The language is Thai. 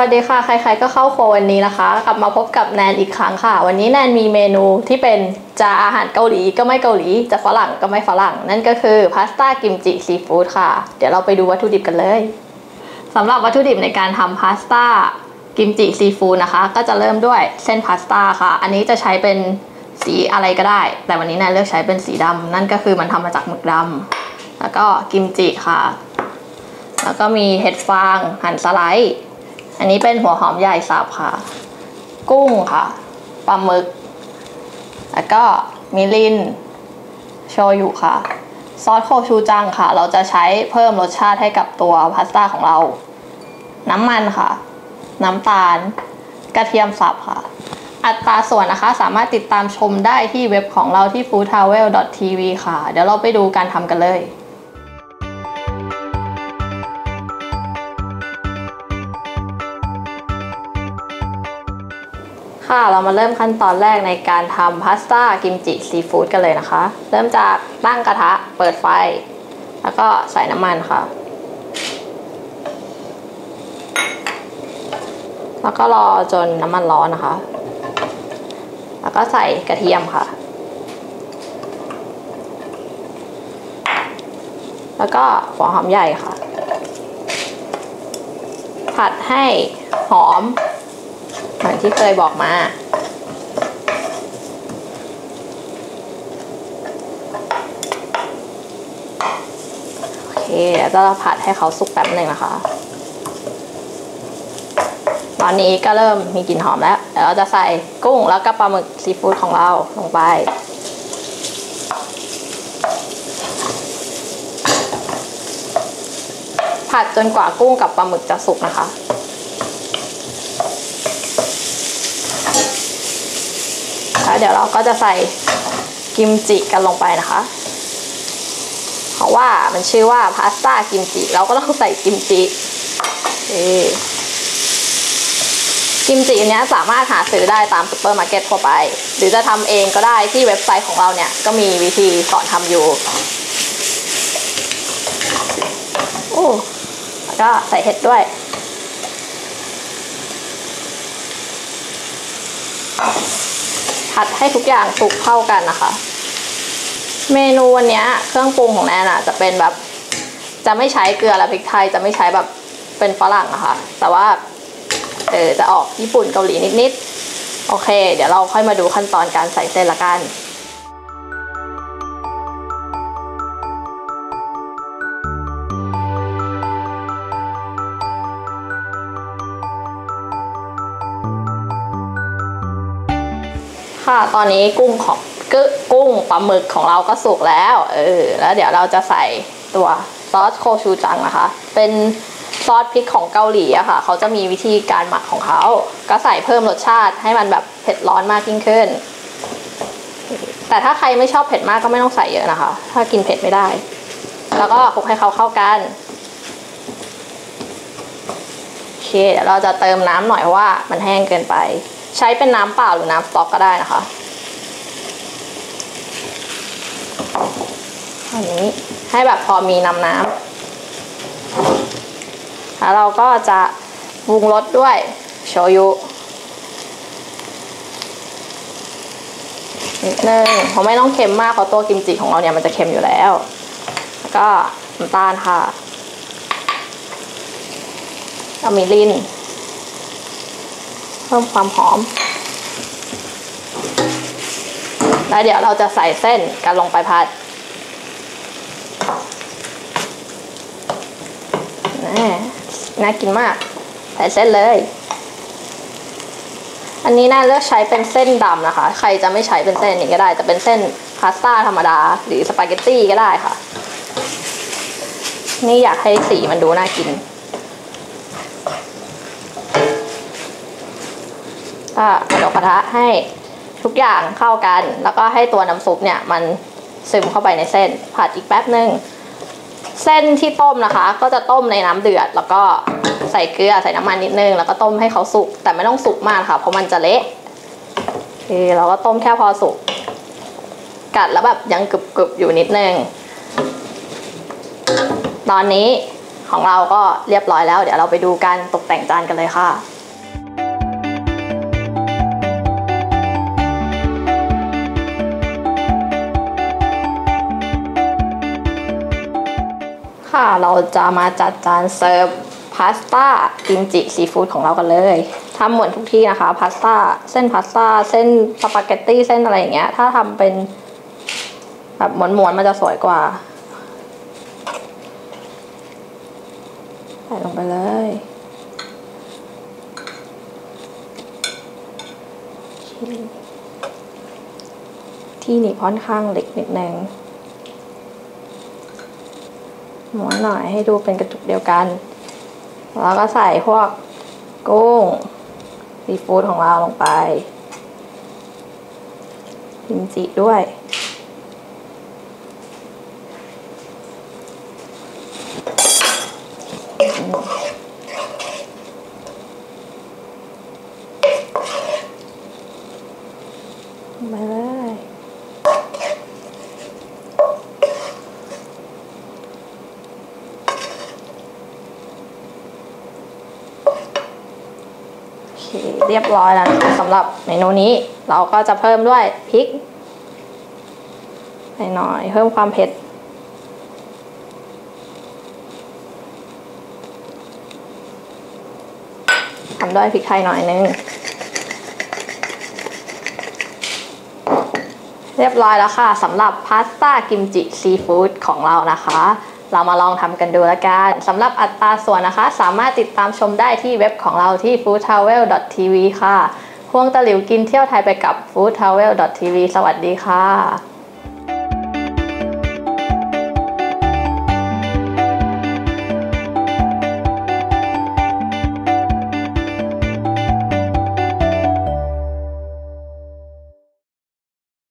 วัสดีค่ะ ใครๆก็เข้าครัววันนี้นะคะ กลับมาพบกับแนนอีกครั้งค่ะ วันนี้แนนมีเมนูที่เป็นจะอาหารเกาหลีก็ไม่เกาหลีจะฝรั่งก็ไม่ฝรั่ง นั่นก็คือพาสต้ากิมจิซีฟู้ดค่ะ เดี๋ยวเราไปดูวัตถุดิบกันเลยสำหรับวัตถุดิบในการทำพาสต้ากิมจิซีฟู้ดนะคะ ก็จะเริ่มด้วยเส้นพาสต้าค่ะ อันนี้จะใช้เป็นสีอะไรก็ได้ แต่วันนี้แนนเลือกใช้เป็นสีดำนั่นก็คือมันทำมาจากหมึกดำแล้วก็กิมจิค่ะ แล้วก็มีเห็ดฟางหั่นสไลด์ อันนี้เป็นหัวหอมใหญ่สับค่ะ กุ้งค่ะปลาหมึก แล้วก็มิรินโชยุค่ะ ซอสโคชูจังค่ะ เราจะใช้เพิ่มรสชาติให้กับตัวพาสต้าของเรา น้ำมันค่ะ น้ำตาล กระเทียมสับค่ะ อัตราส่วนนะคะสามารถติดตามชมได้ที่เว็บของเราที่ foodtravel.tv ค่ะ เดี๋ยวเราไปดูการทำกันเลย ค่ะเรามาเริ่มขั้นตอนแรกในการทำพาสต้ากิมจิซีฟู้ดกันเลยนะคะ เริ่มจากตั้งกระทะเปิดไฟ แล้วก็ใส่น้ำมันค่ะ แล้วก็รอจนน้ำมันร้อนนะคะ แล้วก็ใส่กระเทียมค่ะ แล้วก็หัวหอมใหญ่ค่ะ ผัดให้หอม เหมือนที่เคยบอกมาโอเคแล้วก็ผัดให้เขาสุกแป๊บหนึ่งนะคะ ตอนนี้ก็เริ่มมีกลิ่นหอมแล้วเดี๋ยวเราจะใส่กุ้งแล้วก็ปลาหมึกซีฟู้ดของเราลงไปผัดจนกว่ากุ้งกับปลาหมึกจะสุกนะคะ แล้วเดี๋ยวเราก็จะใส่กิมจิกันลงไปนะคะ เพราะว่ามันชื่อว่าพาสต้ากิมจิ เราก็ต้องใส่กิมจิเอกิมจิอันนี้สามารถหาซื้อได้ตามซูเปอร์มาร์เก็ตทั่วไป หรือจะทำเองก็ได้ที่เว็บไซต์ของเราเนี่ย ก็มีวิธีสอนทำอยู่ โอ้แล้วก็ใส่เห็ดด้วย ผัดให้ทุกอย่างสุกเข้ากันนะคะ เมนูวันนี้เครื่องปรุงของแนนอะจะเป็นแบบ จะไม่ใช้เกลือและพริกไทยจะไม่ใช้แบบเป็นฝรั่งอะคะ่ะแต่ว่าเออจะออกญี่ปุ่นเกาหลีนิดๆโอเค เดี๋ยวเราค่อยมาดูขั้นตอนการใส่เส้นละกัน ค่ะ ตอนนี้กุ้งของกึกุ้งปลาหมึกของเราก็สุกแล้ว เออ แล้วเดี๋ยวเราจะใส่ตัวซอสโคชูจังนะคะ เป็นซอสพริกของเกาหลีอะค่ะ เขาจะมีวิธีการหมักของเขา ก็ใส่เพิ่มรสชาติให้มันแบบเผ็ดร้อนมากยิ่งขึ้น แต่ถ้าใครไม่ชอบเผ็ดมากก็ไม่ต้องใส่เยอะนะคะ ถ้ากินเผ็ดไม่ได้ แล้วก็คลุกให้เขาเข้ากันโอเคเดี๋ยวเราจะเติมน้ำหน่อยเพราะว่ามันแห้งเกินไป ใช้เป็นน้ำเปล่าหรือน้ำสต๊อกก็ได้นะคะอันนี้ให้แบบพอมีน้ำน้ำแล้วเราก็จะปรุงรสด้วยโชยุนิดนึงเพราะไม่ต้องเค็มมากเพราะตัวกิมจิของเราเนี่ยมันจะเค็มอยู่แล้ว แล้วก็น้ำตาลค่ะก็มีลิน เพิ่มความหอม แล้วเดี๋ยวเราจะใส่เส้นกันลงไปผัดน่น่ากินมาก ใส่เส้นเลย อันนี้น่าเลือกใช้เป็นเส้นดำนะคะ ใครจะไม่ใช้เป็นเส้นนี้ก็ได้ แต่เป็นเส้นพาสต้าธรรมดา หรือสปาเกตตี้ก็ได้ค่ะ นี่อยากให้สีมันดูน่ากิน ก็กระดกกระทะให้ทุกอย่างเข้ากัน แล้วก็ให้ตัวน้ำซุปเนี่ยมันซึมเข้าไปในเส้น ผัดอีกแป๊บหนึ่งเส้นที่ต้มนะคะ ก็จะต้มในน้ำเดือด แล้วก็ใส่เกลือใส่น้ำมันนิดนึง แล้วก็ต้มให้เขาสุก แต่ไม่ต้องสุกมากค่ะ เพราะมันจะเละโอเคเราก็ต้มแค่พอสุก กัดแล้วแบบยังกรึบๆอยู่นิดนึง ตอนนี้ของเราก็เรียบร้อยแล้ว เดี๋ยวเราไปดูการตกแต่งจานกันเลยค่ะ เราจะมาจัดจานเสิร์ฟพาสต้ากิมจิซีฟู้ดของเรากันเลยทำเหมือนทุกที่นะคะพาสต้าเส้นพาสต้าเส้นสปาเกตตี้เส้นอะไรอย่างเงี้ย ถ้าทำเป็นแบบม้วนๆมันจะสวยกว่าใส่ลงไปเลยที่หนีบค่อนข้างเล็กนิดนึง ม้วนหน่อยให้ดูเป็นกระจุกเดียวกัน แล้วก็ใส่พวกกุ้งซีฟู้ดของเราลงไปกิมจิด้วย เคเรียบร้อยแล้วนะคะสำหรับเมนูนี้เราก็จะเพิ่มด้วยพริกหน่อยๆเพิ่มความเผ็ด ทำด้วยพริกไทยหน่อยนึง เรียบร้อยแล้วค่ะสำหรับพาสต้ากิมจิซีฟู้ดของเรานะคะ เรามาลองทำกันดูแล้วกันสำหรับอัตราส่วนนะคะ สามารถติดตามชมได้ที่เว็บของเราที่ foodtravel.tv ค่ะ พวงตะหลิวกินเที่ยวไทยไปกับ foodtravel.tv สวัสดีค่ะ